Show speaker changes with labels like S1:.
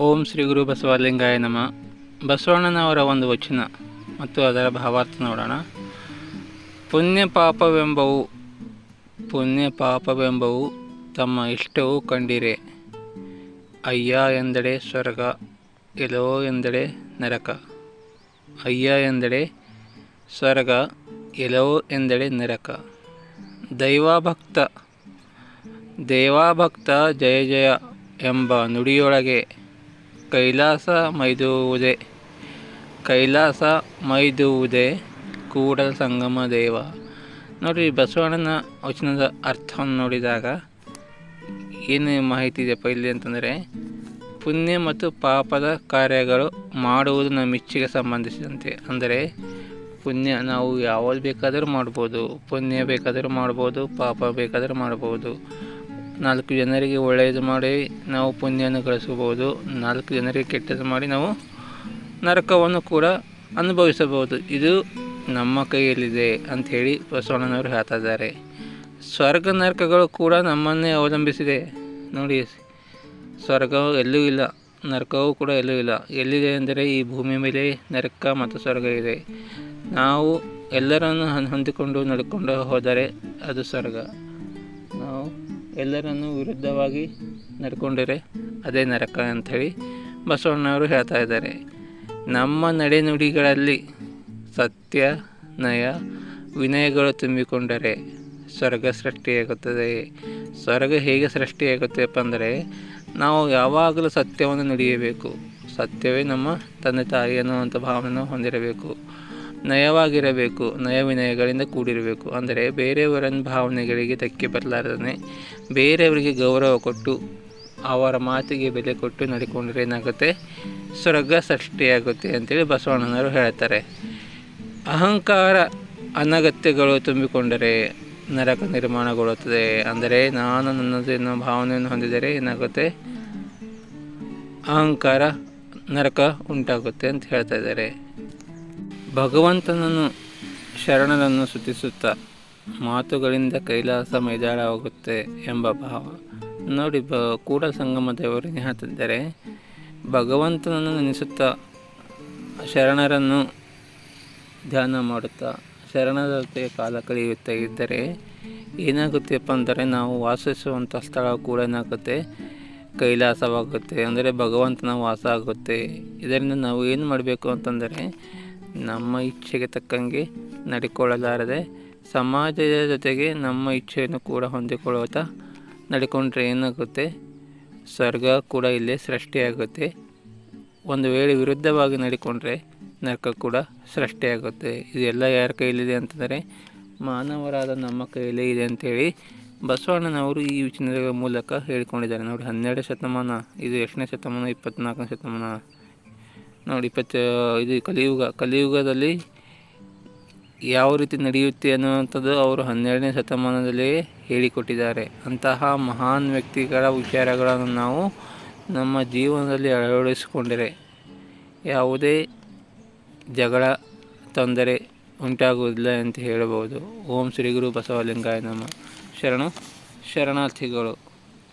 S1: ಓಂ ಶ್ರೀ ಗುರು ಬಸವಲಿಂಗಾಯ ನಮ. ಬಸವಣ್ಣನವರ ಒಂದು ವಚನ ಮತ್ತು ಅದರ ಭಾವಾರ್ಥ ನೋಡೋಣ. ಪುಣ್ಯ ಪಾಪವೆಂಬವು ಪುಣ್ಯ ಪಾಪವೆಂಬವು ತಮ್ಮ ಇಷ್ಟವು ಕಂಡಿರೆ. ಅಯ್ಯ ಎಂದಡೆ ಸ್ವರ್ಗ, ಎಲೋ ಎಂದಡೆ ನರಕ. ಅಯ್ಯ ಎಂದಡೆ ಸ್ವರ್ಗ, ಎಲೋ ಎಂದಡೆ ನರಕ. ದೈವಾಭಕ್ತ, ದೇವಾಭಕ್ತ ಜಯ ಜಯ. ಎಂಬ ನುಡಿಯೊಳಗೆ ಕೈಲಾಸ ಮೈದುವುದೇ ಕೈಲಾಸ ಮೈದುವುದೇ ಕೂಡಲ ಸಂಗಮ ದೇವ. ನೋಡಿ, ಬಸವಣ್ಣನ ವಚನದ ಅರ್ಥವನ್ನು ನೋಡಿದಾಗ ಏನು ಮಾಹಿತಿ ಇದೆಯಪ್ಪ ಇಲ್ಲಿ ಅಂತಂದರೆ, ಪುಣ್ಯ ಮತ್ತು ಪಾಪದ ಕಾರ್ಯಗಳು ಮಾಡುವುದು ನಮ್ಮ ಇಚ್ಛೆಗೆ ಸಂಬಂಧಿಸಿದಂತೆ. ಅಂದರೆ, ಪುಣ್ಯ ನಾವು ಯಾವುದು ಬೇಕಾದರೂ ಮಾಡ್ಬೋದು, ಪುಣ್ಯ ಬೇಕಾದರೂ ಮಾಡ್ಬೋದು, ಪಾಪ ಬೇಕಾದರೂ ಮಾಡ್ಬೋದು. ನಾಲ್ಕು ಜನರಿಗೆ ಒಳ್ಳೆಯದು ಮಾಡಿ ನಾವು ಪುಣ್ಯವನ್ನು ಗಳಿಸಬಹುದು. ನಾಲ್ಕು ಜನರಿಗೆ ಕೆಟ್ಟದ್ದು ಮಾಡಿ ನಾವು ನರಕವನ್ನು ಕೂಡ ಅನುಭವಿಸಬಹುದು. ಇದು ನಮ್ಮ ಕೈಯಲ್ಲಿದೆ ಅಂಥೇಳಿ ಬಸವಣ್ಣನವರು ಹೇಳ್ತಾ ಇದ್ದಾರೆ. ಸ್ವರ್ಗ ನರಕಗಳು ಕೂಡ ನಮ್ಮನ್ನೇ ಅವಲಂಬಿಸಿದೆ. ನೋಡಿ, ಸ್ವರ್ಗವು ಎಲ್ಲೂ ಇಲ್ಲ, ನರಕವೂ ಕೂಡ ಎಲ್ಲೂ ಇಲ್ಲ. ಎಲ್ಲಿದೆ ಅಂದರೆ ಈ ಭೂಮಿ ಮೇಲೆ ನರಕ ಮತ್ತು ಸ್ವರ್ಗ ಇದೆ. ನಾವು ಎಲ್ಲರನ್ನು ಹೊಂದಿಕೊಂಡು ನಡ್ಕೊಂಡು ಹೋದರೆ ಅದು ಸ್ವರ್ಗ. ನಾವು ಎಲ್ಲರನ್ನು ವಿರುದ್ಧವಾಗಿ ನಡ್ಕೊಂಡರೆ. ಅದೇ ನರಕ ಅಂಥೇಳಿ ಬಸವಣ್ಣವರು ಹೇಳ್ತಾ ಇದ್ದಾರೆ. ನಮ್ಮ ನಡೆನುಡಿಗಳಲ್ಲಿ ಸತ್ಯ, ನಯ, ವಿನಯಗಳು ತುಂಬಿಕೊಂಡರೆ ಸ್ವರ್ಗ ಸೃಷ್ಟಿಯಾಗುತ್ತದೆ. ಸ್ವರ್ಗ ಹೇಗೆ ಸೃಷ್ಟಿಯಾಗುತ್ತೆಪ್ಪ ಅಂದರೆ, ನಾವು ಯಾವಾಗಲೂ ಸತ್ಯವನ್ನು ನುಡಿಯಬೇಕು. ಸತ್ಯವೇ ನಮ್ಮ ತಂದೆ ತಾಯಿ ಅನ್ನುವಂಥ ಭಾವನೆ ಹೊಂದಿರಬೇಕು. ನಯವಾಗಿರಬೇಕು, ನಯವಿನಯಗಳಿಂದ ಕೂಡಿರಬೇಕು. ಅಂದರೆ ಬೇರೆಯವರ ಭಾವನೆಗಳಿಗೆ ಧಕ್ಕೆ ಬರಲಾರದೇ ಬೇರೆಯವರಿಗೆ ಗೌರವ ಕೊಟ್ಟು, ಅವರ ಮಾತಿಗೆ ಬೆಲೆ ಕೊಟ್ಟು ನಡ್ಕೊಂಡ್ರೆ ಏನಾಗುತ್ತೆ ಸ್ವರ್ಗ ಸೃಷ್ಟಿಯಾಗುತ್ತೆ ಅಂತೇಳಿ ಬಸವಣ್ಣನವರು ಹೇಳ್ತಾರೆ. ಅಹಂಕಾರ ಅನಗತ್ಯಗಳು ತುಂಬಿಕೊಂಡರೆ ನರಕ ನಿರ್ಮಾಣಗೊಳ್ಳುತ್ತದೆ. ಅಂದರೆ ನಾನು ನನ್ನದು ಎನ್ನುವ ಭಾವನೆಯನ್ನು ಹೊಂದಿದರೆ ಏನಾಗುತ್ತೆ ಅಹಂಕಾರ, ನರಕ ಉಂಟಾಗುತ್ತೆ ಅಂತ ಹೇಳ್ತಾ ಇದ್ದಾರೆ. ಭಗವಂತನನ್ನು ಶರಣರನ್ನು ಸುತಿಸುತ್ತ ಮಾತುಗಳಿಂದ ಕೈಲಾಸ ಮೈದಾಳವಾಗುತ್ತೆ ಎಂಬ ಭಾವ. ನೋಡಿ, ಬ ಕೂಡ ಸಂಗಮ ದೇವರು ಹಾತಿದ್ದರೆ ಭಗವಂತನನ್ನು ನೆನೆಸುತ್ತಾ ಶರಣರನ್ನು ಧ್ಯಾನ ಮಾಡುತ್ತಾ ಶರಣರ ಜೊತೆ ಕಾಲ ಕಳೆಯುತ್ತಾ ಇದ್ದರೆ ಏನಾಗುತ್ತೆಪ್ಪ ಅಂದರೆ, ನಾವು ವಾಸಿಸುವಂಥ ಸ್ಥಳ ಕೂಡ ಏನಾಗುತ್ತೆ? ಕೈಲಾಸವಾಗುತ್ತೆ. ಅಂದರೆ ಭಗವಂತನ ವಾಸ ಆಗುತ್ತೆ. ಇದರಿಂದ ನಾವು ಏನು ಮಾಡಬೇಕು ಅಂತಂದರೆ ನಮ್ಮ ಇಚ್ಛೆಗೆ ತಕ್ಕಂಗೆ ನಡ್ಕೊಳ್ಳಲಾರದೆ ಸಮಾಜದ ಜೊತೆಗೆ ನಮ್ಮ ಇಚ್ಛೆಯನ್ನು ಕೂಡ ಹೊಂದಿಕೊಳ್ಳುತ್ತಾ ನಡ್ಕೊಂಡ್ರೆ ಏನಾಗುತ್ತೆ? ಸ್ವರ್ಗ ಕೂಡ ಇಲ್ಲೇ ಸೃಷ್ಟಿಯಾಗುತ್ತೆ. ಒಂದು ವೇಳೆ ವಿರುದ್ಧವಾಗಿ ನಡ್ಕೊಂಡ್ರೆ ನರಕ ಕೂಡ ಸೃಷ್ಟಿಯಾಗುತ್ತೆ. ಇದೆಲ್ಲ ಯಾರ ಕೈಲಿದೆ ಅಂತಂದರೆ ಮಾನವರಾದ ನಮ್ಮ ಕೈಯಲ್ಲೇ ಇದೆ ಅಂತೇಳಿ ಬಸವಣ್ಣನವರು ಈ ವಿಚಾರದ ಮೂಲಕ ಹೇಳಿಕೊಂಡಿದ್ದಾರೆ. ನೋಡಿ, ಹನ್ನೆರಡು ಶತಮಾನ, ಇದು ಎಷ್ಟನೇ ಶತಮಾನ? ಇಪ್ಪತ್ತ್ನಾಲ್ಕನೇ ಶತಮಾನ? ನೋಡಿ, ಇಪ್ಪತ್ತು, ಇದು ಕಲಿಯುಗ. ಕಲಿಯುಗದಲ್ಲಿ ಯಾವ ರೀತಿ ನಡೆಯುತ್ತೆ ಅನ್ನುವಂಥದ್ದು ಅವರು ಹನ್ನೆರಡನೇ ಶತಮಾನದಲ್ಲಿ ಹೇಳಿಕೊಟ್ಟಿದ್ದಾರೆ. ಅಂತಹ ಮಹಾನ್ ವ್ಯಕ್ತಿಗಳ ವಿಚಾರಗಳನ್ನು ನಾವು ನಮ್ಮ ಜೀವನದಲ್ಲಿ ಅಳವಡಿಸಿಕೊಂಡರೆ ಯಾವುದೇ ಜಗಳ, ತೊಂದರೆ ಉಂಟಾಗುವುದಿಲ್ಲ ಅಂತ ಹೇಳಬಹುದು. ಓಂ ಶ್ರೀ ಗುರು ಬಸವಲಿಂಗಾಯ ನಮ್ಮ ಶರಣು, ಶರಣಾರ್ಥಿಗಳು.